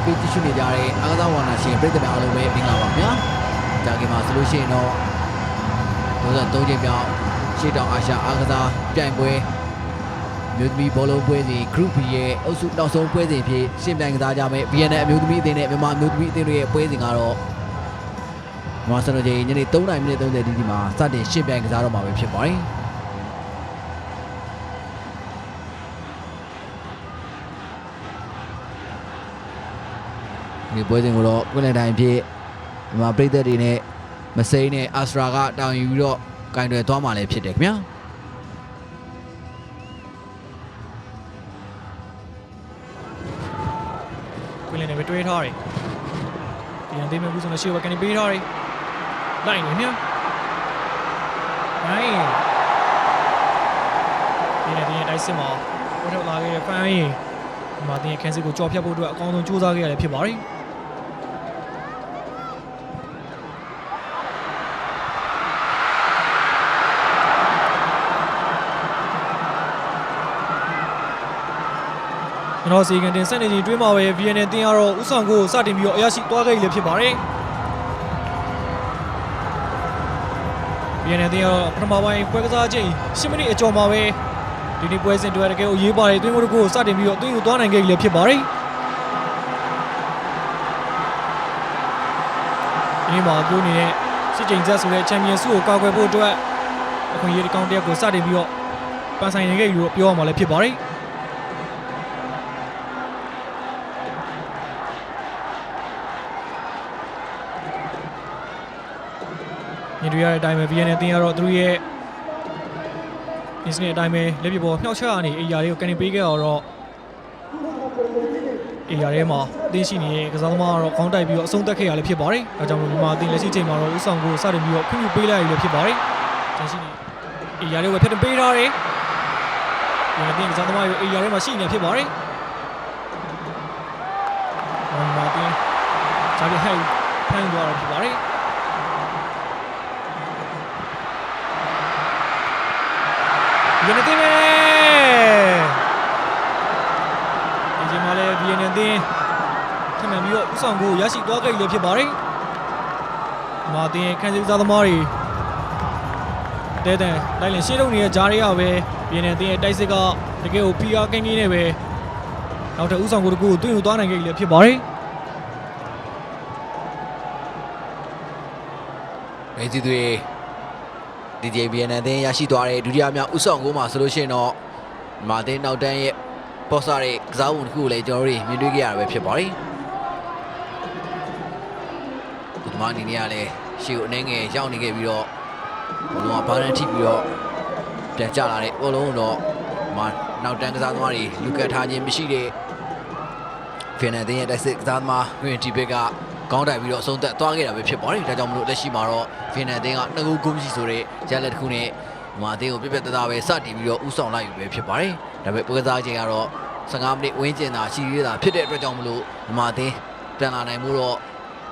အားပေးကြည့်ရှုနေကြတဲ့အားကစားဝါနာရှင်ပြည်သူများအားလုံးပဲမင်္ဂလာပါခင်ဗျာ။ကြာခင်မှာဆိုလို့ရှိရင်တော့93ချိန်မြောက်ရှေ့တောင်အာရှအားကစားပြိုင်ပွဲမြို့သမီးဘောလုံးပွဲစဉ် Group B ရဲ့အုပ်စုနောက်ဆုံးပွဲစဉ်ဖြစ်ရှင်းပြိုင်ကစားကြမယ်။ BNN အမျိုးသမီးအသင်းနဲ့မြန်မာအမျိုးသမီးအသင်းတို့ရဲ့ပွဲစဉ်ကတော့မြန်မာစံတော်ချိန်ညနေ3:30မိနစ်30ဒီဒီမှာစတင်ရှင်းပြိုင်ကစားတော့မှာပဲဖြစ်ပါတယ်။ ဒီပွဲစဉ်ကိုတော့ကွင်းလယ်တိုင်းဖြစ်မြန်မာပြည်သက်တွေနဲ့မစိမ်းနဲ့အာစရာကတောင်ယူပြီးတော့ကင်တွယ်သွားမှလည်းဖြစ်တယ်ခင်ဗျာကွင်းလင်းနဲ့ပဲတွဲထားတယ်ပြန်သေးမဲ့ဘူးဆိုတော့ရှေ့ဘက်ကနေပေးထားတယ်လိုက်နေမြတ်နိုင်ဒီနေ့ဒီနေ့တိုက်စစ်မှာပေါ်ထွက်လာခဲ့တဲ့ဖန်ရင်ဒီမှာတင်ခန်းစစ်ကိုကြော်ဖြတ်ဖို့အတွက်အကောင်းဆုံးကြိုးစားခဲ့ရတယ်ဖြစ်ပါတယ် ကျွန်တော်စီကန်တင်ဆက်နေချိန်တွင်းမှာပဲ VNN တင်ရတော့ဥဆောင်ကိုစတင်ပြီးတော့အရရှိသွားခဲ့ရလည်းဖြစ်ပါတယ် VNN တင်ရတော့ပထမပိုင်းပွဲကစားချိန်10မိနစ်အကျော်မှာပဲဒီနေ့ပွဲစဉ်တွေတကယ်ကိုရေးပါတယ်အတွင်းကိုတကူစတင်ပြီးတော့အတွင်းကိုသွားနိုင်ခဲ့ရလည်းဖြစ်ပါတယ်ဒီနေ့မှာပြောနေတဲ့စစ်ချိန်ဆက်ဆိုတဲ့ချန်ပီယံဆုကိုကာကွယ်ဖို့အတွက်အခွင့်အရေးတစ်ကောင်တစ်ယောက်ကိုစတင်ပြီးတော့ပန်းဆိုင်နေခဲ့ပြီးတော့ပြောရမှာလည်းဖြစ်ပါတယ် င်တွေ့ရတဲ့အတိုင်းပဲ VNN တင်ရတော့သူတို့ရဲ့ business အတိုင်းပဲလက်ပြပေါ်မြှောက်ချကနေအေယာလေးကိုကန်နေပေးခဲ့တော့အေယာထဲမှာအသင်းရှိနေတဲ့ကစားသမားကတော့ခေါင်းတိုက်ပြီးတော့အဆုံးသက်ခဲ့ရလည်းဖြစ်ပါတယ်။ဒါကြောင့်မို့မြန်မာအသင်းလက်ရှိချိန်မှာတော့ဥဆောင်ကိုစတင်ပြီးတော့ခွင့်ပြုပေးလိုက်ရလည်းဖြစ်ပါတယ်။ကျန်ရှိနေအေယာလေးကိုဖျက်တင်ပေးထားတယ်။ဒီအသင်းကစားသမားရောအေယာထဲမှာရှိနေဖြစ်ပါတယ်။မြန်မာအသင်းဂျာဗီဟဲဖန်သွားတာဖြစ်ပါတယ်။ ဗီယက်နမ်တင်းပဲဒီချိန်မှာလည်းဗီယက်နမ်တင်းထပ်မံပြီးတော့ဥဆောင်ကိုရရှိသွားခဲ့လည်းဖြစ်ပါတယ်။မာတင်းရဲ့ခန်းစီစားသမားတွေတဲတန်လိုက်လင်ရှေ့ထုတ်နေတဲ့ဂျားတွေကပဲဗီယက်နမ်တင်းရဲ့တိုက်စစ်ကတကယ်ကို PR ကိန်းကြီးနဲ့ပဲနောက်ထပ်ဥဆောင်ကိုတကူကိုတွင်းယူသွားနိုင်ခဲ့လည်းဖြစ်ပါတယ်မိတ်ဆွေတွေ DJ BNN အသင်းရရှိသွားတဲ့ဒုတိယမြောက်ဥဆောင်ကိုမှဆိုလို့ရှိရင်တော့မြန်မာအသင်းနောက်တန်းရဲ့ပေါ်စာရဲ့ကစားပုံတစ်ခုကိုလည်းကျွန်တော်တို့မြင်တွေ့ခဲ့ရတာပဲဖြစ်ပါတယ်ဒီမှာအနေနဲ့ကလည်းရှေ့ကိုအနေငယ်ရောက်နေခဲ့ပြီးတော့ဘလုံးကဘားရန်ထိပြီးတော့ပြန်ကျလာတဲ့ဘလုံးတော့မနောက်တန်းကစားသမားတွေလူကတ်ထားခြင်းမရှိတဲ့ဖင်နန်တင်းရဲ့တိုက်စစ်ကစားသမားဂရင်တီဘက်က ကောင်းတိုက်ပြီးတော့အဆုံးသက်သွားခဲ့တာပဲဖြစ်ပါတယ်။ဒါကြောင့်မလို့လက်ရှိမှာတော့ဖင်နန်တင်းကနှစ်ခုဂုံးရှိဆိုတဲ့ရလက်တစ်ခုနဲ့မာတင်းကိုပြက်ပြက်တသားပဲစတင်ပြီးတော့ဥဆောင်လိုက်ပြီပဲဖြစ်ပါတယ်။ဒါပေမဲ့ပွဲကစားချိန်ကတော့15မိနစ်ဝန်းကျင်သာရှိသေးတာဖြစ်တဲ့အတွက်ကြောင့်မလို့မာတင်းပြန်လာနိုင်မှုတော့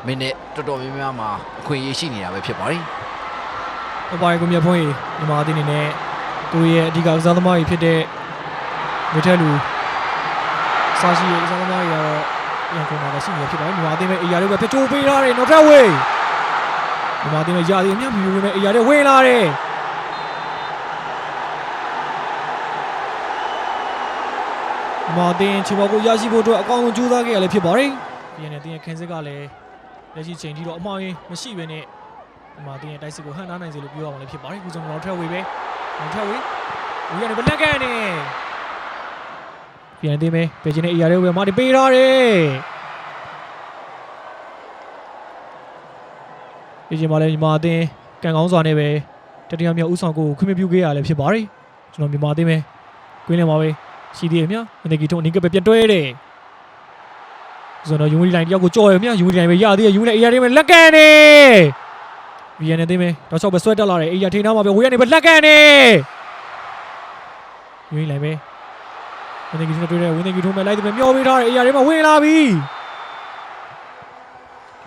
မိနစ်တော်တော်များများမှာအခွင့်အရေးရှိနေတာပဲဖြစ်ပါတယ်။ဟုတ်ပါတယ်ကိုမြတ်ဖွင့်ဒီမှာအသင်းအနေနဲ့သူရဲ့အဓိကကစားသမားတွေဖြစ်တဲ့မထက်လူစာရှိရဲ့ကစားသမားတွေကတော့ ပြန်ကုန်လာရှိနေဖြစ်ပါတယ်။ဒီမှာအသင်းပဲအေယာလေးပဲဖျက်ချိုးပေးထားတယ်နော်ထက်ဝေးဒီမှာအသင်းပဲရာဒီအမြတ်မြူနေအေယာလေးဝင်လာတယ်ဒီမှာအသင်းချီဘောကိုရရှိဖို့အတွက်အကောင်းဆုံးကြိုးစားခဲ့ရလည်းဖြစ်ပါတယ်။ဒီနေ့အသင်းရဲ့ခင်းစစ်ကလည်းလက်ရှိချိန်ထိတော့အမှားရင်မရှိဘဲနဲ့ဒီမှာတင်းရဲ့တိုက်စစ်ကိုဟန်နာနိုင်စေလို့ပြောရမှာလည်းဖြစ်ပါတယ်ခုဆုံးတော့ထက်ဝေးပဲတော့ထက်ဝေးဝေးကနေဘလက်ကန်နေ ပြန်တင်းပဲပေချင်တဲ့အရာတွေကိုပဲမာတင်ပေးထားတယ်ဒီချိန်မှာလည်းဒီမှာတင်းကန်ကောင်းစွာနဲ့ပဲတတိယမြောက်ဥဆောင်ကိုခွင့်မပြုခဲ့ရလည်းဖြစ်ပါတယ်ကျွန်တော်မြန်မာတင်းပဲကွင်းလင်ပါပဲရှိသေးတယ်မြအန်တကီထုံအနီးကပဲပြန်တွဲတယ်ဆိုတော့ယူနီလိုင်းတယောက်ကိုကြော်ရမြယူနီလိုင်းပဲရသေးတယ်ယူနီလိုင်းအရာတွေပဲလက်ကန်နေ VN နဲ့သိမယ်တော့ချောက်ပဲဆွဲတက်လာတယ်အေးရထိန်ထားမှာပဲဝေးကနေပဲလက်ကန်နေယူရင်လိုက်ပဲ ဝင်းနေကြီးတို့တွေ့တယ်ဝင်းနေကြီးထုံးမဲ့လိုက်တယ်မျောပေးထားတယ်အေးရထဲမှာဝင်လာပြီ။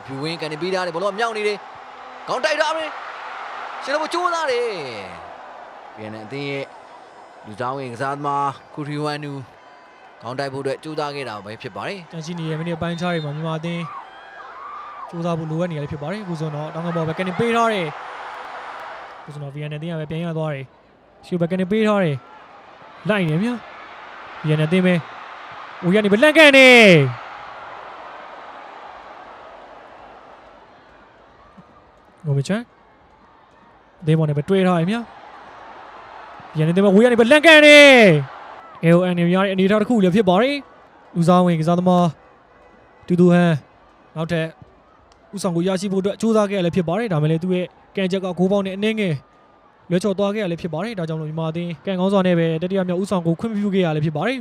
ဖြူဝင်းကနေပြီးသားတယ်ဘလုံးကမြောက်နေတယ်။ကောင်းတိုက်တာပဲ။ရှင်တို့ကြိုးစားတယ်။ BNN အသင်းရဲ့လူသားဝင်ကစားသမားကူရီဝမ်နူခေါင်းတိုက်ဖို့အတွက်ကြိုးစားခဲ့တာပဲဖြစ်ပါတယ်တန်ရှိနေတဲ့မိနစ်ပိုင်းခြားတွေမှာမြန်မာအသင်းစူးစမ်းဖို့လိုအပ်နေရဖြစ်ပါတယ်အခုဆိုတော့တောင်းကဘောပဲကနေပေးထားတယ်အခုဆိုတော့ VN အသင်းကပဲပြန်ရသွားတယ်ရှူပဲကနေပေးထားတယ်လိုက်နေမြ VN အသင်းပဲဦးရနေပဲလန့်ကန်နေငိုမချန်အသင်းပေါ်နေပဲတွေးထားရမြ VN အသင်းပဲဦးရနေပဲလန့်ကန်နေ AON နေရတဲ့အနေအထားတစ်ခုလည်းဖြစ်ပါတယ်လူစားဝင်ကစားသမားတူတူဟန်နောက်ထပ်ဥဆောင်ကိုရရှိဖို့အတွက်စူးစမ်းခဲ့ရလည်းဖြစ်ပါတယ်ဒါမှလည်းသူ့ရဲ့ကံချက်ကဂိုးပေါင်းနဲ့အနှင်းငယ် လွှဲချော်သွားခဲ့ရလည်းဖြစ်ပါတယ်ဒါကြောင့်လို့မြန်မာအသင်းကံကောင်းစွာနဲ့ပဲတတိယမြောက်ဥဆောင်ကိုခွင့်ပြုခဲ့ရလည်းဖြစ်ပါတယ်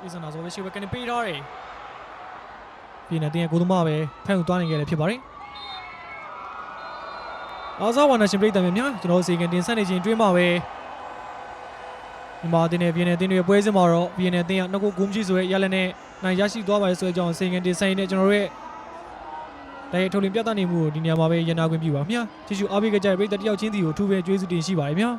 ဒီစနာဆိုပဲရှိပဲကနေပေးထားတယ်ဒီနေ့တင်ကိုသမားပဲဖန်ယူသွားနိုင်ခဲ့လည်းဖြစ်ပါတယ်အားစားဝါနာရှင်ပြည်တယ်များကျွန်တော်စီကံတင်ဆက်နေခြင်းတွင်းမှာပဲမြန်မာအသင်းနဲ့ VN အသင်းတွေပွဲစဉ်မှာတော့ VN အသင်းကနှစ်ခုဂိုးမရှိဆိုရဲရလက်နဲ့နိုင်ရရှိသွားပါတယ်ဆိုတဲ့အကြောင်းစီကံတင်ဆိုင်နဲ့ကျွန်တော်တို့ရဲ့ တိုင်းထုတ်လင်းပြသနေမှုကိုဒီနေရာမှာပဲရန်နာခွင့်ပြုပါမြာကြည့်ရှုအားပေးကြတဲ့ပြည်သက်တယောက်ချင်းစီကိုအထူးပဲကျေးဇူးတင်ရှိပါတယ်မြာ